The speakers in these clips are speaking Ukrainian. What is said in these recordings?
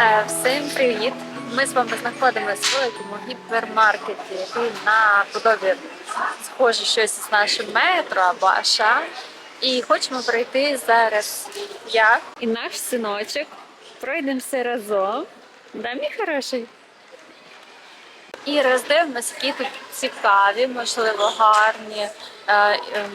Е, Всім привіт! Ми з вами знаходимося в великому гіпермаркеті, який на подобі схоже щось з нашим метро або Аша. І хочемо пройти зараз я і наш синочок. Пройдемося разом. Да, мій хороший? І роздивимося, які тут цікаві, можливо, гарні. е, ем,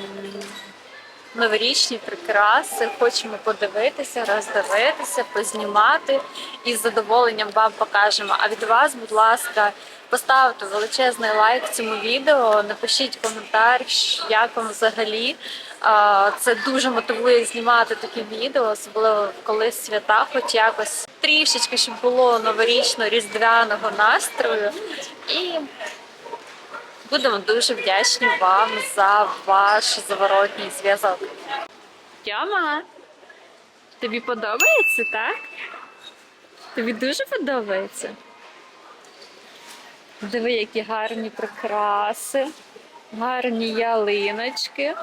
новорічні прикраси. Хочемо подивитися, роздивитися, познімати і з задоволенням вам покажемо. А від вас, будь ласка, поставте величезний лайк цьому відео, напишіть коментар, як вам взагалі. Це дуже мотивує знімати такі відео, особливо коли свята, хоч якось трішечки, щоб було новорічно-різдвяного настрою. І Будемо дуже вдячні вам за ваш зворотній зв'язок. Тьома, тобі подобається, так? Тобі дуже подобається? Диви, які гарні прикраси, гарні ялиночки,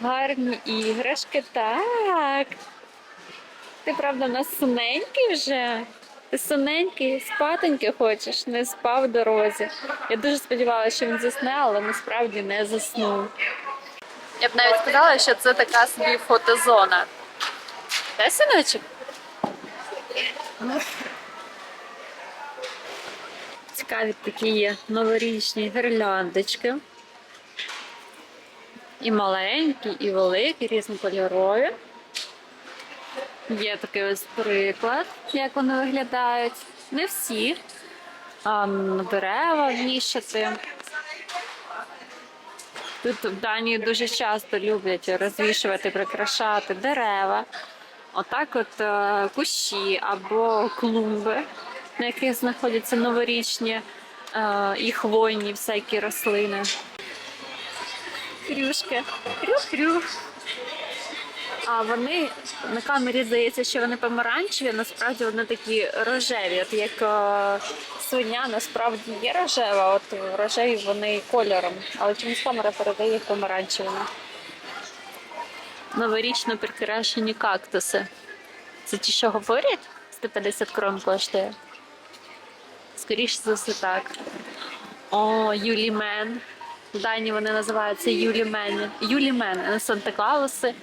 гарні іграшки. Так. Ти правда у нас синенький вже? Ти соненький, спатеньки хочеш, не спав в дорозі. Я дуже сподівалася, що він засне, але насправді не заснув. Я б навіть сказала, що це така собі фотозона. Де синочок? Цікаві такі є новорічні гірляндочки. І маленькі, і великі, різнокольорові. Є такий ось приклад, як вони виглядають. Не всі. А, дерева вішати. Тут в Данії дуже часто люблять розвішувати, прикрашати дерева. Отак от е, кущі або клумби, на яких знаходяться новорічні е, і хвойні всякі рослини. Крюшки. Крю-крю. А вони на камері здається, що вони помаранчеві, насправді вони такі рожеві. От як е, свиня насправді є рожева, от рожеві вони кольором, але чомусь камера передає їх помаранчевими. Новорічно прикрашені кактуси. Це ті, що говорять? 150 крон коштує. Скоріше за все так. О, Юлімен. В Данії вони називаються Юлімени. Юлімен, Санта Клауси.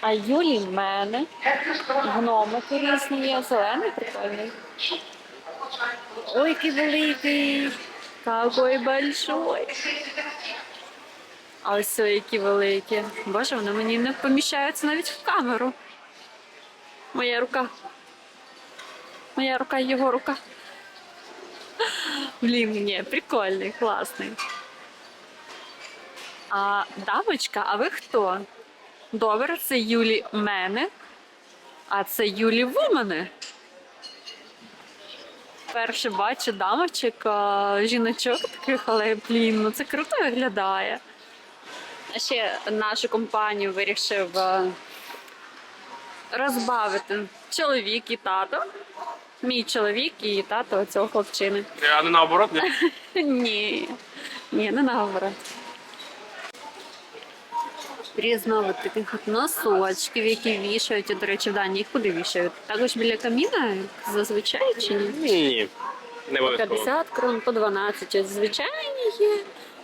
А Юлі в мене гномики різні є, зелений прикольний. Ой, який великий! Какой большой! А ось які великі. Боже, вони мені не поміщаються навіть в камеру. Моя рука. Моя рука, його рука. Блін, ні, прикольний, класний. А дамочка, а ви хто? Добре, це Юлі мене, а це Юлі Вумани. Перше бачу дамочок, жіночок таких, але блін, ну це круто виглядає. А ще нашу компанію вирішив розбавити чоловік і тато. Мій чоловік і тато цього хлопчини. А не наоборот, не? Ні, ні, не наоборот. Різновид таких от носочків, які вішають. До речі, в Данії їх куди вішають? Також біля каміна, зазвичай чи ні? Ні. Не По обов'язково. 50 крон, по 12. Ось звичайні є.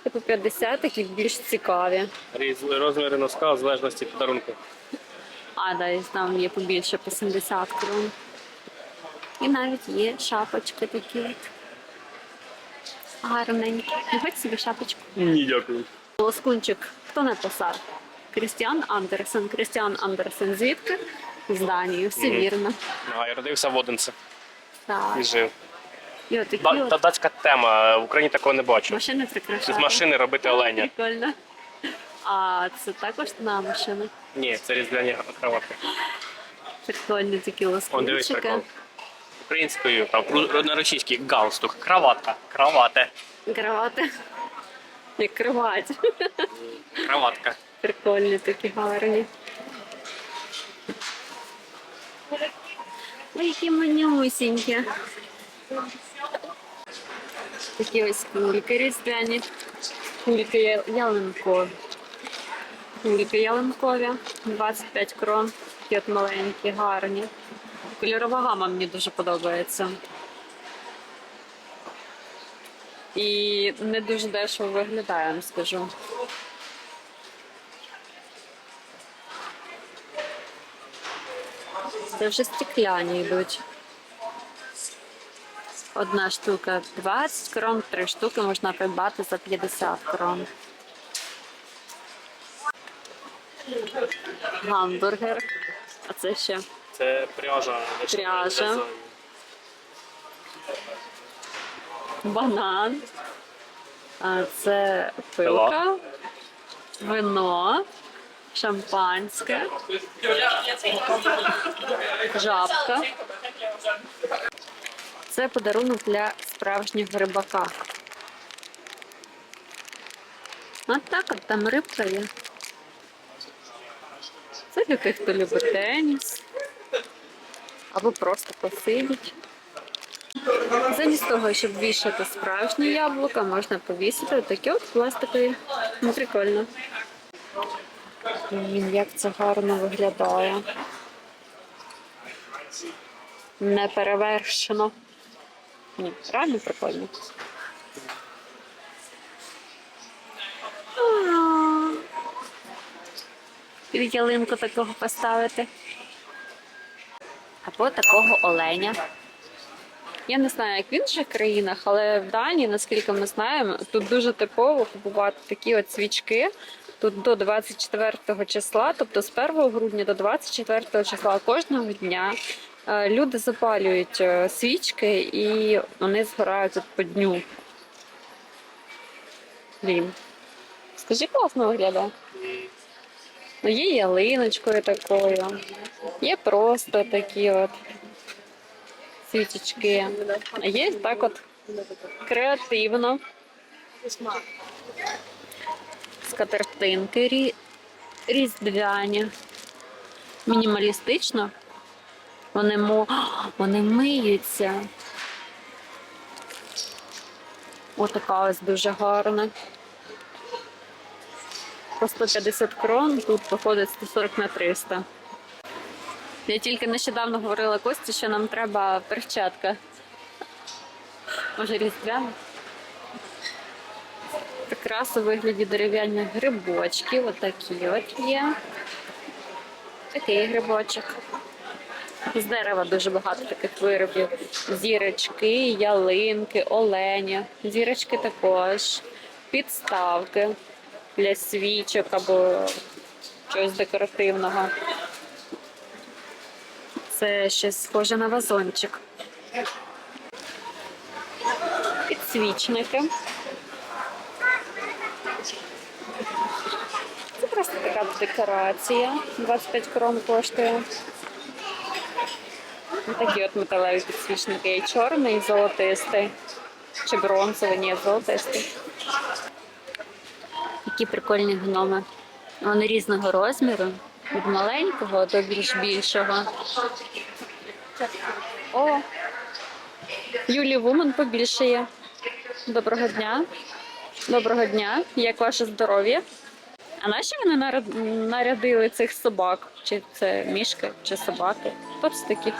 І по 50 такі більш цікаві. Різ- Розміри носка в залежності подарунку. А, да, і там є побільше по 70 крон. І навіть є шапочки такі. от. Гарненькі. Не хоч собі шапочку. Ні, дякую. Лоскунчик хто написав? Крістіан Андерсен. Крістіан Андерсен звідки? З Данії, все Мгм. вірно. А, я родився в Одинце Так. і жив. І от такі Да- Та от датська тема. В Україні такого не бачу. машини прикрашають. З машини робити оленя. Прикольно. А це також на машини. Ні, це різдвяні краватки. Прикольні такі Он дивись. Українською, там ру- на російській галстук, краватка, кравате, Кровати. Як кровать. краватка. Прикольні такі гарні. Ой, які манюсінькі. Такі ось кульки різдвяні. Кульки ялинкові. Кульки ялинкові. 25 крон. такі от маленькі, гарні. Кольорова гама мені дуже подобається. І не дуже дешево виглядає, скажу. Це вже стекляні йдуть. Одна штука 20 крон, три штуки можна придбати за 50 крон. Гамбургер. А це ще Це пряжа. Пряжа. банан. А це пилка, вино, шампанське, жабка. Це подарунок для справжнього рибака. От так от там рибка є. Це для тих, хто любить теніс. Або просто посидіть. Замість того, щоб вішати справжнє яблука, можна повісити такі от пластикові. Ну, прикольно. Блін, як це гарно виглядає. Не перевершено. Ні, реально прикольно. Під ялинку такого поставити. Або такого оленя. Я не знаю, як в інших країнах, але в Данії, наскільки ми знаємо, тут дуже типово купувати такі от свічки. Тут до 24 числа, тобто з 1 грудня до 24 числа кожного дня е, люди запалюють е, свічки і вони згорають по дню. Блін. Скажи, класно виглядає. Ну, є ялиночкою такою, є просто такі от свічечки. Є так от креативно. Скатертинки рі... різдвяні. Мінімалістично. Вони мо... вони миються. Отака ось дуже гарна. По 150 крон, тут виходить 140 на 300. Я тільки нещодавно говорила Кості, що нам треба перчатка. Може, різдвяна? Прикраси у вигляді дерев'яних грибочків. Отакі от є. Такий грибочок. З дерева дуже багато таких виробів. Зірочки, ялинки, олені. Зірочки також. Підставки для свічок або чогось декоративного. Це щось схоже на вазончик. Підсвічники. Просто така декорація. 25 крон коштує. Такі от металеві підсвічники. Є чорний і золотистий. Чи бронзовий, ні, золотистий. Які прикольні гноми. Вони різного розміру. Від маленького до більш більшого. О! Юлі Вумен побільше є. Доброго дня. Доброго дня. Як ваше здоров'я? А наші вони наряд- нарядили цих собак? Чи це мішки, чи собаки? Тобто такі?